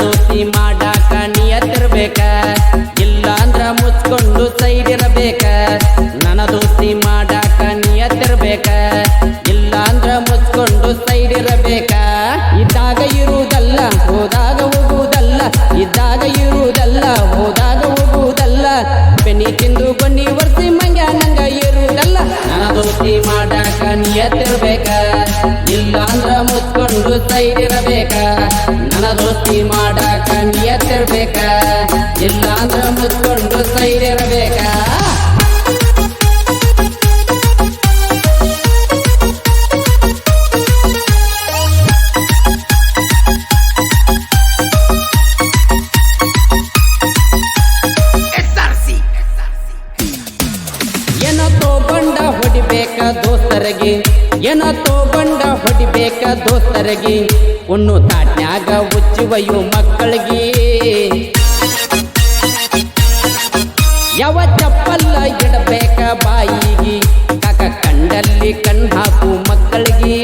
ದೋಸ್ತಿ ಮಾಡಾಕ ನಿಯತ್ತಿರ್ಬೇಕ ಇಲ್ಲ ಅಂದ್ರ ಮುಚ್ಕೊಂಡು ಸೈಡ್ ಇರಬೇಕ. ನನ್ನ ದೋಸ್ತಿ ಮಾಡಾಕ ನಿಯತ್ತಿರ್ಬೇಕ ಇಲ್ಲ ಅಂದ್ರ ಮುಚ್ಕೊಂಡು ಸೈಡ್ ಇರಬೇಕ. ಇದ್ದಾಗ ಇರುವುದಲ್ಲ, ಹೋದಾಗ ಹೋಗುವುದಲ್ಲ. ಇದ್ದಾಗ ಇರುವುದಲ್ಲ, ಹೋದಾಗ ಹೋಗುವುದಲ್ಲ. ಬೆನಿ ತಿಂದು ಬನ್ನಿ ವರ್ಸಿ ಮಂಗ ನಂಗ ಇರುವುದಲ್ಲ. ನನ್ನ ದೋಸ್ತಿ ಮಾಡಾಕ ನಿಯತ್ತಿರ್ಬೇಕ ಇಲ್ಲ ಅಂದ್ರ ಮುಚ್ಕೊಂಡು ಸೈಡ್ ಇರಬೇಕ. ದೋಸ್ತಿ ಮಾಡಾಕ ನಿಯತ್ತಿರ್ಬೇಕ ಇಲ್ಲಾಂದ್ರ ಮುತ್ಕೊಂಡು ಮುಚ್ಕೊಂಡು ಸೈಡ್ ಇರಬೇಕ ಏನ ತೋಗೊಂಡ ಹೊಡಿಬೇಕ ದೋಸ್ತರಿಗೆ. ಏನ ತೋಗೊಂಡ ಹೊಡಿಬೇಕ ದೋಸ್ತರಿಗೆ. ಉಣ್ಣು ತಾಟ್ನ್ಯಾಗ ಉಚ್ಚುವಯು ಮಕ್ಕಳಿಗೆ. ಯಾವ ಚಪ್ಪಲ್ಲ ಇಡಬೇಕ ಬಾಯಿಗೆ? ಕಾಕ ಕಂಡಲ್ಲಿ ಕಣ್ಣು ಹಾಕು ಮಕ್ಕಳಿಗೆ.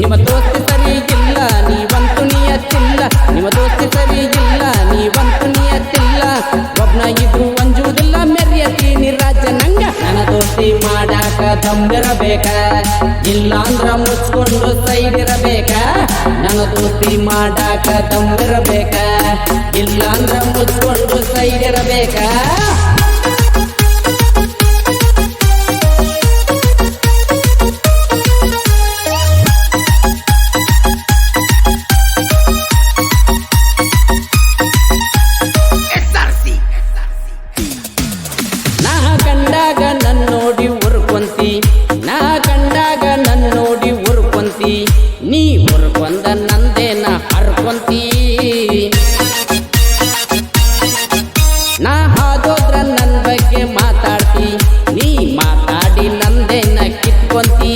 ನಿಮ್ಮ ದೋಸ್ತಿ ಸರಿ ಇಲ್ಲ, ನೀವಂತು ನಿಯತ್ತಿಲ್ಲ. ನಿಮ್ಮ ದೋಸ್ತಿ ಸರಿ ಇಲ್ಲ, ನೀವಂತು ನಿಯತ್ತಿಲ್ಲ. ಒಬ್ನ ಮಾಡಾಕ ಇಲ್ಲಾಂದ್ರ ಮುಚ್ಕೊಂಡು ಸೈಡ್ ಇರಬೇಕ ನನ್ನ ದೋಸ್ತಿ ಮಾಡಾಕ ದಮ್ಮಿರಬೇಕ? ಇಲ್ಲ ಅಂದ್ರ ಮುಚ್ಕೊಂಡು ಸೈಡ್ ಉರ್ಕೊಂತಿ ನಾ ಕಂಡಾಗ ನನ್ ನೋಡಿ ಉರ್ಕೊಂತಿ ನೀ ಉರ್ಕೊಂದ ನಂದೇನ ಹರ್ಕೊಂತಿ. ನಾ ಹಾದೋದ್ರ ನನ್ ಬಗ್ಗೆ ಮಾತಾಡ್ತಿ. ನೀ ಮಾತಾಡಿ ನಂದೇನ ಕಿತ್ಕೊಂತಿ.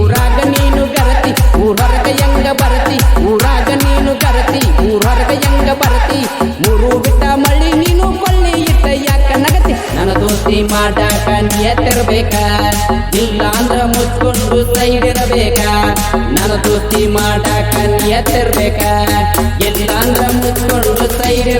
ಊರಾಗ ನೀನು ಗರತಿ ಊರೊರಗ ಹೆಂಗ ಬರತಿ? ಊರಾಗ ನೀನು ಗರತಿ ಊರೊರಗ ಹೆಂಗ ಬರತಿ? ಮೂರು ದೋಸ್ತಿ ಮಾಡಾಕ ನಿಯತ್ತಿರ್ಬೇಕ. ಇಲ್ಲ ಅಂದ್ರ ಮುಚ್ಕೊಂಡು ಸೈಡ್ ನನ್ನ ದೋಸ್ತಿ ಮಾಡಾಕ ನಿಯತ್ತಿರ್ಬೇಕ. ಇಲ್ಲ ಮುಚ್ಕೊಂಡು ಸೈಡ್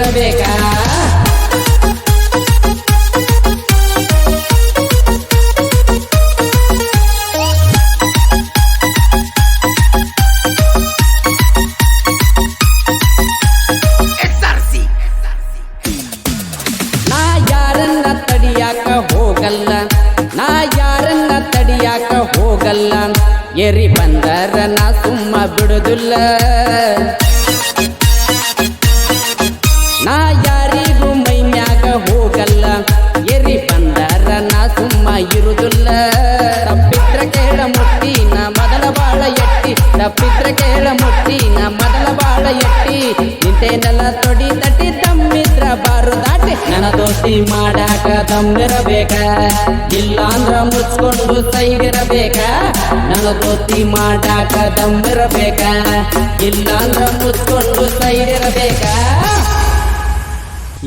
ಹೋಗಲ್ಲ ಎರಿ ಬಂದರ ನಾ ಸುಮ್ಮ ಬಿಡುದಿಲ್ಲ ದೋಸ್ತಿ ಮಾಡಾಕ ತಮ್ಮಿರಬೇಕ ಇಲ್ಲಾಂದ್ರ ಮುಚ್ಕೊಂಡು ಸೈಗಿರಬೇಕ ನನ ದೋಸ್ತಿ ಮಾಡಾಕ ತಮ್ಮಿರಬೇಕ ಇಲ್ಲಾಂದ್ರ ಮುಚ್ಕೊಂಡು ಸೈಗಿರಬೇಕ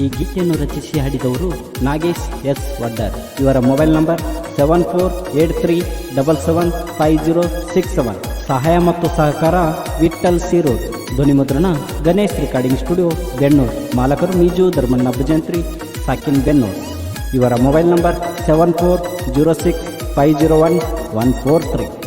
ಈ ಗೀತೆಯನ್ನು ರಚಿಸಿ ಹಾಡಿದವರು ನಾಗೇಶ್ ಎಸ್ ವಡ್ಡರ್. ಇವರ mobile number seven four eight three double seven five zero six seven. ಸಹಾಯ ಮತ್ತು ಸಹಕಾರ ವಿಠಲ್ ಸಿರೋದ್ ಧ್ವನಿ ಮುದ್ರಣ ಗಣೇಶ್ ರೆಕಾರ್ಡಿಂಗ್ ಸ್ಟುಡಿಯೋ ಬೆಣ್ಣೂರು. ಮಾಲಕರು Muizzu Dharmanna Bhujantri Sakin Bennur. Your mobile number 7406 501 143.